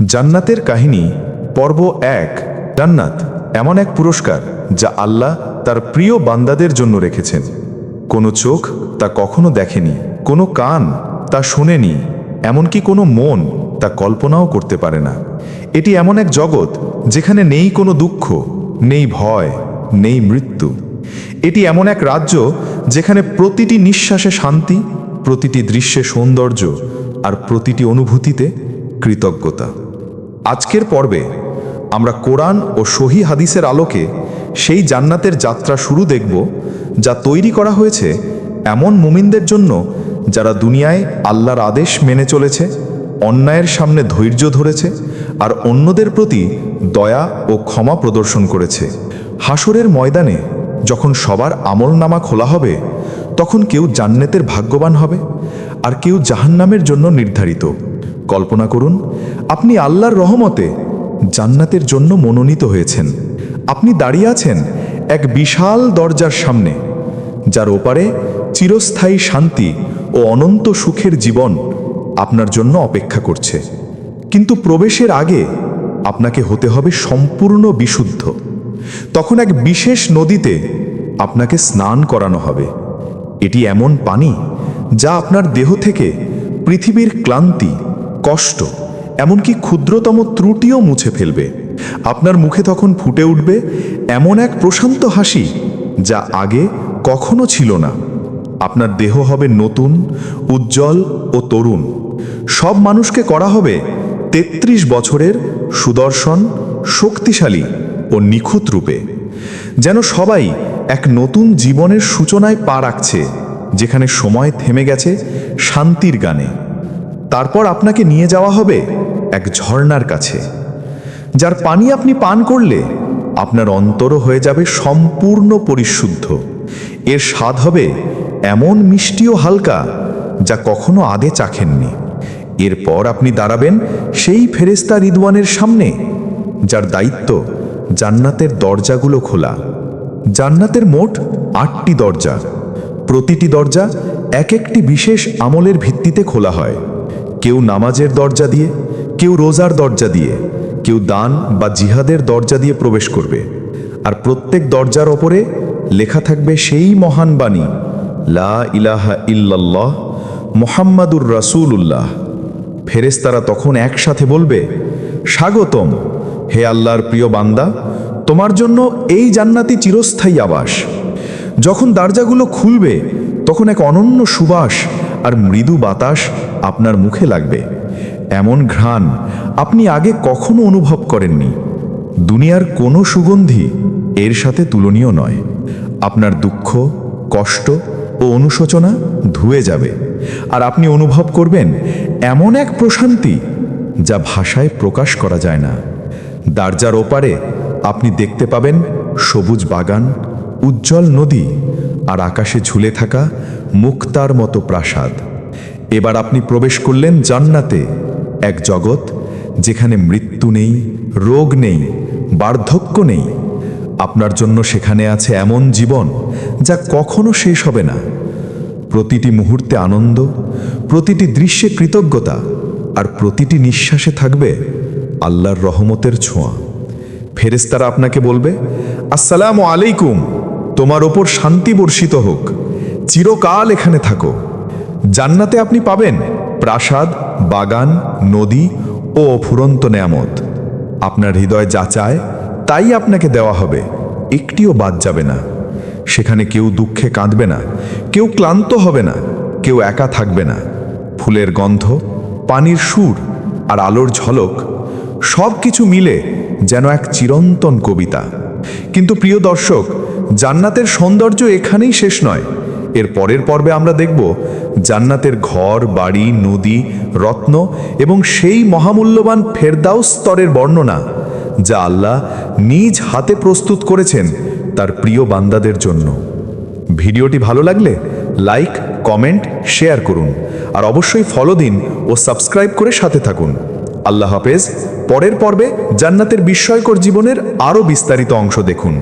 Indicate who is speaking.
Speaker 1: জান্নাতের কাহিনী, পর্ব এক, জান্নাত, এমন এক পুরস্কার যা আল্লাহ তার প্রিয় বান্দাদের জন্য রেখেছেন। কোনো চোখ তা কখনো দেখেনি, কোনো কান তা শোনেনি, এমনকি কোনো মন তা কল্পনাও করতে পারে না। এটি এমন এক জগৎ যেখানে নেই কোনো দুঃখ, নেই ভয়, নেই মৃত্যু। এটি এমন এক রাজ্য যেখানে প্রতিটি নিঃশ্বাসে শান্তি, প্রতিটি দৃশ্যে সৌন্দর্য আর প্রতিটি অনুভূতিতে কৃতজ্ঞতা। আজকের পর্বে আমরা কোরআন ও সহি হাদিসের আলোকে সেই জান্নাতের যাত্রা শুরু দেখব, যা তৈরি করা হয়েছে এমন মুমিনদের জন্য যারা দুনিয়ায় আল্লাহর আদেশ মেনে চলেছে, অন্যায়ের সামনে ধৈর্য ধরেছে আর অন্যদের প্রতি দয়া ও ক্ষমা প্রদর্শন করেছে। হাসরের ময়দানে যখন সবার আমল নামা খোলা হবে, তখন কেউ জান্নাতের ভাগ্যবান হবে আর কেউ জাহান্নামের জন্য নির্ধারিত। কল্পনা করুন, আপনি আল্লাহর রহমতে জান্নাতের জন্য মনোনীত হয়েছেন। আপনি দাঁড়িয়ে আছেন এক বিশাল দরজার সামনে, যার ওপারে চিরস্থায়ী শান্তি ও অনন্ত সুখের জীবন আপনার জন্য অপেক্ষা করছে। কিন্তু প্রবেশের আগে আপনাকে হতে হবে সম্পূর্ণ বিশুদ্ধ। তখন এক বিশেষ নদীতে আপনাকে স্নান করানো হবে। এটি এমন পানি যা আপনার দেহ থেকে পৃথিবীর ক্লান্তি কষ্ট, এমনকি ক্ষুদ্রতম ত্রুটিও মুছে ফেলবে। আপনার মুখে তখন ফুটে উঠবে এমন এক প্রশান্ত হাসি যা আগে কখনো ছিল না। আপনার দেহ হবে নতুন, উজ্জ্বল ও তরুণ। সব মানুষকে করা হবে তেত্রিশ বছরের সুদর্শন, শক্তিশালী ও নিখুঁত রূপে। যেন সবাই এক নতুন জীবনের সূচনায় পা রাখছে, যেখানে সময় থেমে গেছে শান্তির গানে। তারপর আপনাকে নিয়ে যাওয়া হবে এক ঝর্ণার কাছে। যার পানি আপনি পান করলে আপনার অন্তরও হয়ে যাবে সম্পূর্ণ পরিশুদ্ধ। এর স্বাদ হবে এমন মিষ্টি ও হালকা যা কখনো আগে চাখেননি। এরপর আপনি দাঁড়াবেন সেই ফেরেস্তা রিদওয়ানের সামনে, যার দায়িত্ব জান্নাতের দরজাগুলো খোলা। জান্নাতের মোট আটটি দরজা। প্রতিটি দরজা এক একটি বিশেষ আমলের ভিত্তিতে খোলা হয়। কেউ নামাজের দরজা দিয়ে, কেউ রোজার দরজা দিয়ে, কেউ দান বা জিহাদের দরজা দিয়ে প্রবেশ করবে। আর প্রত্যেক দরজার ওপরে লেখা থাকবে সেই মহান বাণী, লা ইলাহা ইল্লাল্লাহ মোহাম্মাদুর রাসূলুল্লাহ। ফেরেশতারা তখন একসাথে বলবে, স্বাগতম, হে আল্লাহর প্রিয় বান্দা, তোমার জন্য এই জান্নাতি চিরস্থায়ী আবাস। যখন দরজাগুলো খুলবে, তখন এক অনন্য সুবাস আর মৃদু বাতাস আপনার মুখে লাগবে। এমন ঘ্রাণ আপনি আগে কখনো অনুভব করেননি। দুনিয়ার কোনো সুগন্ধি এর সাথে তুলনীয় নয়। আপনার দুঃখ, কষ্ট ও অনুশোচনা ধুয়ে যাবে। আর আপনি অনুভব করবেন এমন এক প্রশান্তি যা ভাষায় প্রকাশ করা যায় না। দারজার ওপারে আপনি দেখতে পাবেন সবুজ বাগান, উজ্জ্বল নদী আর আকাশে ঝুলে থাকা মুক্তার মতো প্রাসাদ। এবার আপনি প্রবেশ করলেন জান্নাতে, এক জগৎ যেখানে মৃত্যু নেই, রোগ নেই, বার্ধক্য নেই। আপনার জন্য সেখানে আছে এমন জীবন যা কখনো শেষ হবে না। প্রতিটি মুহূর্তে আনন্দ, প্রতিটি দৃশ্যে কৃতজ্ঞতা, আর প্রতিটি নিঃশ্বাসে থাকবে আল্লাহর রহমতের ছোঁয়া। ফেরেস্তারা আপনাকে বলবে, আসসালামু আলাইকুম, তোমার ওপর শান্তি বর্ষিত হোক, চিরকাল এখানে থাকো। জান্নাতে আপনি পাবেন প্রাসাদ, বাগান, নদী ও অফুরন্ত নেয়ামত। আপনার হৃদয় যা চায়, তাই আপনাকে দেওয়া হবে। একটিও বাদ যাবে না। সেখানে কেউ দুঃখে কাঁদবে না, কেউ ক্লান্ত হবে না, কেউ একা থাকবে না। ফুলের গন্ধ, পানির সুর আর আলোর ঝলক সব কিছু মিলে যেন এক চিরন্তন কবিতা। কিন্তু প্রিয় দর্শক, জান্নাতের সৌন্দর্য এখানেই শেষ নয়। এর পরের পর্বে আমরা দেখব জান্নাতের ঘর, বাড়ি, নদী, রত্ন এবং সেই মহামূল্যবান ফেরদাউস স্তরের বর্ণনা, যা আল্লাহ নিজ হাতে প্রস্তুত করেছেন তার প্রিয় বান্দাদের জন্য। ভিডিওটি ভালো লাগলে লাইক, কমেন্ট, শেয়ার করুন আর অবশ্যই ফলো দিন ও সাবস্ক্রাইব করে সাথে থাকুন। আল্লাহ হাফেজ। পরের পর্বে জান্নাতের বিস্ময়কর জীবনের আরও বিস্তারিত অংশ দেখুন।